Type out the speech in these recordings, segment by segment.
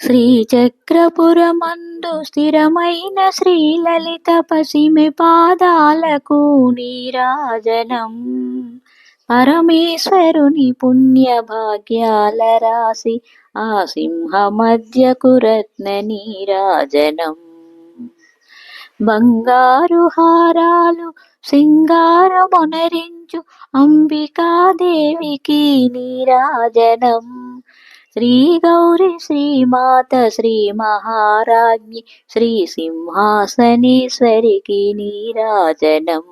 శ్రీచక్రపురమందు స్థిరమైన శ్రీలలిత పసిమి పాదాలకు నీరాజనం. పరమేశ్వరుని పుణ్య భాగ్యాల రాసి ఆ సింహ మధ్యకు రత్న నీరాజనం. బంగారు హారాలు సింగారమునరించు అంబికాదేవికి నీరాజనం. శ్రీ గౌరి శ్రీమాత శ్రీ మహారాజ్ఞి శ్రీ సింహాసనేశ్వరికి నీరాజనం.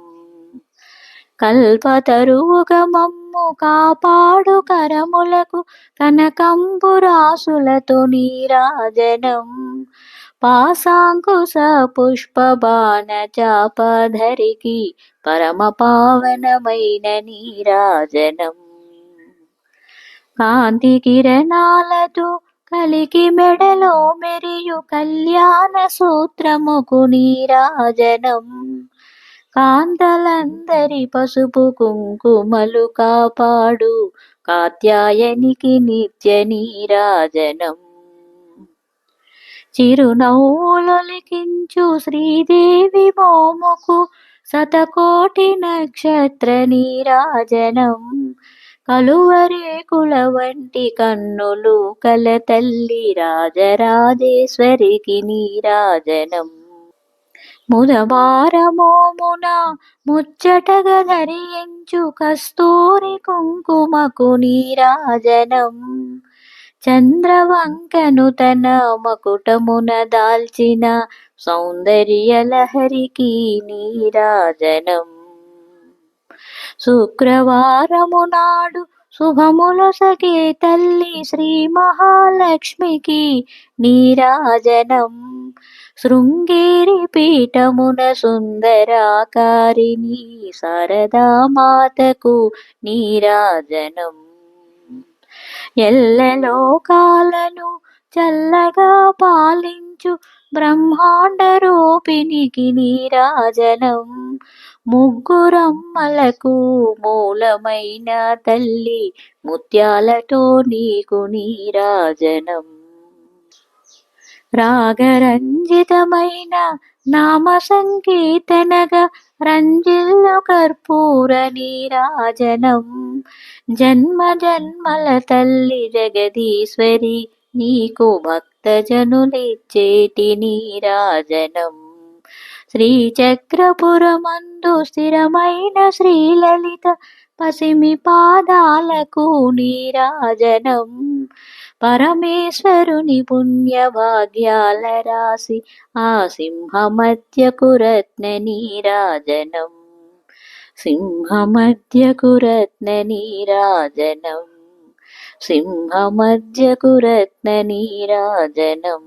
కల్పతరువుగమమ్ము కాపాడు కరములకు కనకంబురాసులతో నీరాజనం. పాసాంకుశ పుష్పబాణ చాపధరికి పరమ పావనమైన నీరాజనం. కాంతి కిరణాలతో కలికి మెడలో మెరియు కళ్యాణ సూత్రముకు నీరాజనం. కాంతలందరి పసుపు కుంకుమలు కాపాడు కాత్యాయనికి నిత్య నీరాజనం. చిరునవ్వులొలికించు శ్రీదేవి మోముకు శతకోటి నక్షత్ర నీరాజనం. కలువరేకుల వంటి కన్నులు కల తల్లి రాజరాజేశ్వరికి నీరాజనం ముదవారమోమున ముచ్చటగా ధరించు కస్తూరి కుంకుమకు నీరాజనం చంద్రవంకను తన మకుటమున దాల్చిన సౌందర్య లహరికి నీరాజనం శుక్రవారము నాడు శుభముల సగే తల్లి శ్రీ మహాలక్ష్మికి నీరాజనం. శృంగేరి పీఠమున సుందరాకారిణి శారదా మాతకు నీరాజనం. ఎల్లలోకాలను చల్లగా పాలించు బ్రహ్మాండ రూపినికి నీరాజనం. ముగ్గురమ్మలకు మూలమైన తల్లి ముత్యాలతో నీకు నీరాజనం. రాగరంజితమైన నామ సంకీర్తనగా రంజిల్లు కర్పూర నీరాజనం. జన్మ జన్మల తల్లి జగదీశ్వరి నీకు భక్తజనులిచ్చేటి నీరాజనం. శ్రీచక్రపురమందు స్థిరమైన శ్రీలలిత పసిమి పాదాలకు నీరాజనం. పరమేశ్వరుని పుణ్య భాగ్యాల రాసి ఆ సింహ రత్న నీరాజనం. సింహ రత్న నీరాజనం. సింహ మధ్యకు నీరాజనం